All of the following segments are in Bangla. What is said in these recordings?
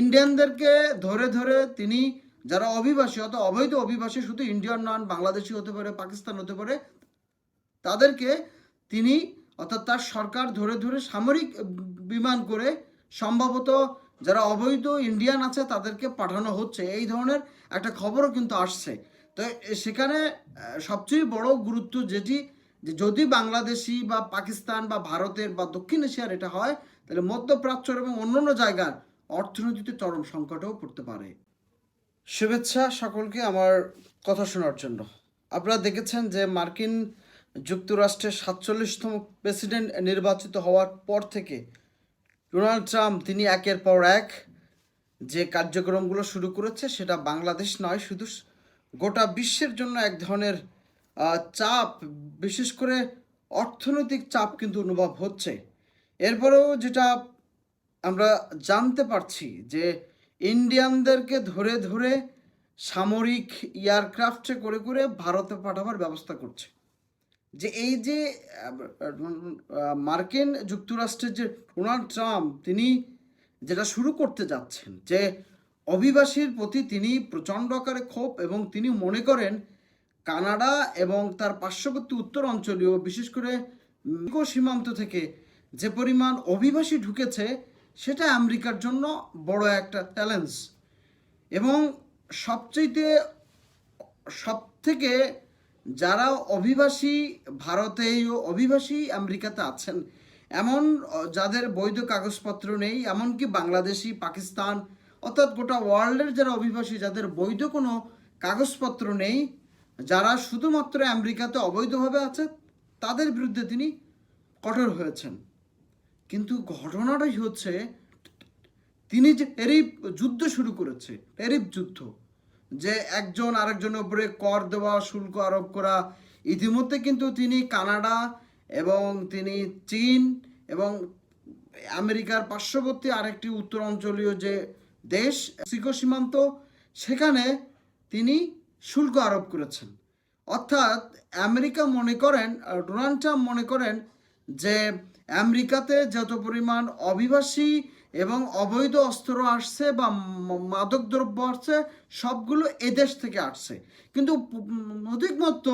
ইন্ডিয়ানদেরকে ধরে ধরে তিনি যারা অভিবাসী অত অবৈধ অভিবাসী, শুধু ইন্ডিয়ান নন, বাংলাদেশি হতে পারে, পাকিস্তান হতে পারে, তাদেরকে তিনি, অর্থাৎ তার সরকার ধরে ধরে সামরিক বিমান করে সম্ভবত যারা অবৈধ ইন্ডিয়ান আছে, তাদেরকে পাঠানো হচ্ছে। এই ধরনের একটা খবরও কিন্তু আসছে। তো সেখানে সবচেয়ে বড় গুরুত্ব যেটি, যে যদি বাংলাদেশি বা পাকিস্তান বা ভারতের বা দক্ষিণ এশিয়ার এটা হয়, তাহলে মধ্যপ্রাচ্যের এবং অন্যান্য জায়গার অর্থনীতিতে চরম সংকটেও পড়তে পারে। শুভেচ্ছা সকলকে আমার কথা শোনার জন্য। আপনারা দেখেছেন যে মার্কিন যুক্তরাষ্ট্রের সাতচল্লিশতম প্রেসিডেন্ট নির্বাচিত হওয়ার পর থেকে ডোনাল্ড ট্রাম্প তিনি একের পর এক যে কার্যক্রমগুলো শুরু করেছে সেটা বাংলাদেশ নয়, শুধু গোটা বিশ্বের জন্য এক ধরনের চাপ, বিশেষ করে অর্থনৈতিক চাপ কিন্তু অনুভব হচ্ছে। এরপরেও যেটা আমরা জানতে পারছি যে ইন্ডিয়ানদেরকে ধরে ধরে সামরিক এয়ারক্রাফটে করে করে ভারতে পাঠাবার ব্যবস্থা করছে। যে এই যে মার্কিন যুক্তরাষ্ট্রের যে ডোনাল্ড ট্রাম্প, তিনি যেটা শুরু করতে যাচ্ছেন, যে অভিবাসীর প্রতি তিনি প্রচণ্ড আকারে ক্ষোভ এবং তিনি মনে করেন কানাডা এবং তার পার্শ্ববর্তী উত্তর অঞ্চলীয়, বিশেষ করে সীমান্ত থেকে যে পরিমাণ অভিবাসী ঢুকেছে সেটা আমেরিকার জন্য বড় একটা চ্যালেঞ্জ। এবং সবচেয়ে সব থেকে যারা অভিবাসী ভারতেও অভিবাসী আমেরিকাতে আছেন, এমন যাদের বৈধ কাগজপত্র নেই, এমনকি বাংলাদেশি, পাকিস্তান, অর্থাৎ গোটা ওয়ার্ল্ডের যারা অভিবাসী, যাদের বৈধ কোনো কাগজপত্র নেই, যারা শুধুমাত্র আমেরিকাতে অবৈধভাবে আছে, তাদের বিরুদ্ধে তিনি কঠোর হয়েছেন। কিন্তু ঘটনাটাই হচ্ছে, তিনি যে টেরিফ যুদ্ধ শুরু করেছে টেরিফ যুদ্ধ, যে একজন আরেকজনের উপরে কর দেওয়া, শুল্ক আরোপ করা, ইতিমধ্যে কিন্তু তিনি কানাডা এবং তিনি চীন এবং আমেরিকার পার্শ্ববর্তী আরেকটি উত্তর অঞ্চলীয় যে দেশ, মেক্সিকো সীমান্ত, সেখানে তিনি শুল্ক আরোপ করেছেন। অর্থাৎ আমেরিকা মনে করেন, ডোনাল্ড ট্রাম্প মনে করেন যে আমেরিকাতে যত পরিমাণ অভিবাসী এবং অবৈধ অস্ত্র আসছে বা মাদকদ্রব্য আসছে, সবগুলো এদেশ থেকে আসছে। কিন্তু অধিকমত্ত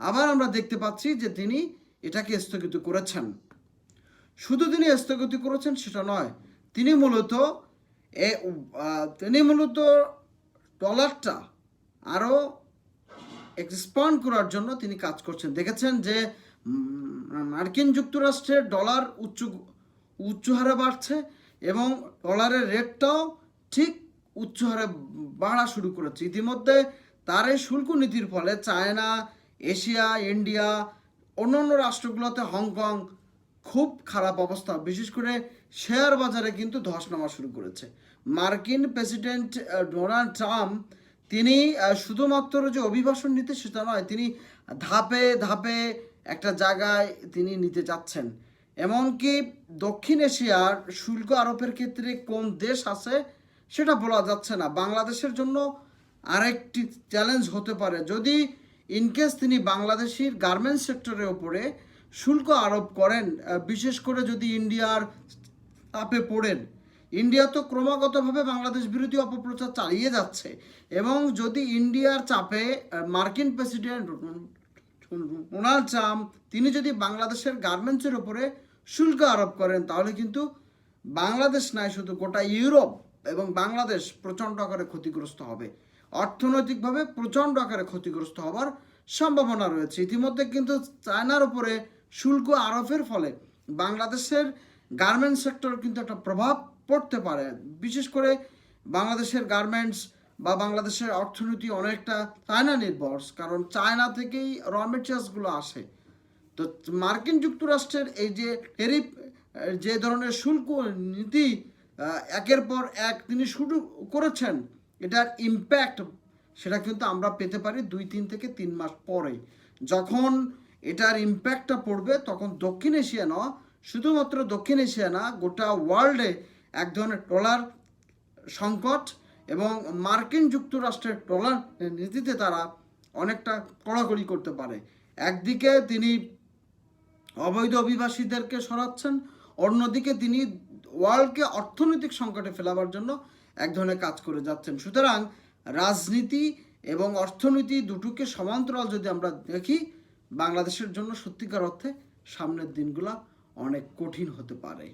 আবার আমরা দেখতে পাচ্ছি যে তিনি এটাকে স্থগিত করেছেন। শুধু তিনি স্থগিত করেছেন সেটা নয়, তিনি মূলত এ তিনি মূলত ডলারটা আরও এক্সপান্ড করার জন্য তিনি কাজ করছেন। দেখেছেন যে মার্কিন যুক্তরাষ্ট্রের ডলার উচ্চ উচ্চ হারে বাড়ছে এবং ডলারের রেটটাও ঠিক উচ্চ হারে বাড়া শুরু করেছে। ইতিমধ্যে তার এই শুল্ক নীতির ফলে চায়না, এশিয়া, ইন্ডিয়া, অন্যান্য রাষ্ট্রগুলোতে হংকং খুব খারাপ অবস্থা। বিশেষ করে শেয়ার বাজারে কিন্তু ধস নামা শুরু করেছে। মার্কিন প্রেসিডেন্ট ডোনাল্ড ট্রাম্প তিনি শুধুমাত্র যে অভিবাসন নিতে, সেটা নয়, তিনি ধাপে ধাপে একটা জায়গায় তিনি নিতে চাচ্ছেন এমনকি দক্ষিণ এশিয়ার শুল্ক আরোপের ক্ষেত্রে কোন দেশ আছে সেটা বলা যাচ্ছে না। বাংলাদেশের জন্য আরেকটি চ্যালেঞ্জ হতে পারে। যদি ইনকেস তিনি বাংলাদেশের গার্মেন্টস সেক্টরের ওপরে শুল্ক আরোপ করেন বিশেষ করে যদি ইন্ডিয়ার চাপে পড়েন, ইন্ডিয়া তো ক্রমাগতভাবে বাংলাদেশ বিরোধী অপপ্রচার চালিয়ে যাচ্ছে এবং যদি ইন্ডিয়ার চাপে মার্কিন প্রেসিডেন্ট ডোনাল্ড ট্রাম্প তিনি যদি বাংলাদেশের গার্মেন্টসের ওপরে শুল্ক আরোপ করেন, তাহলে কিন্তু বাংলাদেশ নয় শুধু গোটা ইউরোপ এবং বাংলাদেশ প্রচণ্ড আকারে ক্ষতিগ্রস্ত হবে। অর্থনৈতিকভাবে প্রচণ্ড আকারে ক্ষতিগ্রস্ত হবার সম্ভাবনা রয়েছে। ইতিমধ্যে কিন্তু চায়নার উপরে শুল্ক আরোপের ফলে বাংলাদেশের গার্মেন্টস সেক্টর কিন্তু একটা প্রভাব পড়তে পারে। বিশেষ করে বাংলাদেশের গার্মেন্টস বা বাংলাদেশের অর্থনীতি অনেকটা চায়না নির্ভর কারণ চায়না থেকেই র মেটেরিয়ালসগুলো আসে। তো মার্কিন যুক্তরাষ্ট্রের এই যে টেরিফ যে ধরনের শুল্ক নীতি একের পর এক তিনি শুরু করেছেন, এটার ইম্প্যাক্ট সেটা কিন্তু আমরা পেতে পারি দুই, তিন থেকে তিন মাস পরে। যখন এটার ইম্প্যাক্টটা পড়বে, তখন দক্ষিণ এশিয়া নয় শুধুমাত্র দক্ষিণ এশিয়া না, গোটা ওয়ার্ল্ডে এক ধরনের ডলার সংকট এবং মার্কিন যুক্তরাষ্ট্রের ডলার নীতিতে তারা অনেকটা কড়াকড়ি করতে পারে। একদিকে তিনি অবৈধ অভিবাসীদেরকে সরাচ্ছেন, অন্যদিকে তিনি ওয়ার্ল্ডকে অর্থনৈতিক সংকটে ফেলাবার জন্য এক ধরনের কাজ করে যাচ্ছেন। সুতরাং রাজনীতি এবং অর্থনীতি দুটোকে সমান্তরাল যদি আমরা দেখি, বাংলাদেশের জন্য সত্যিকার অর্থে সামনের দিনগুলো অনেক কঠিন হতে পারে।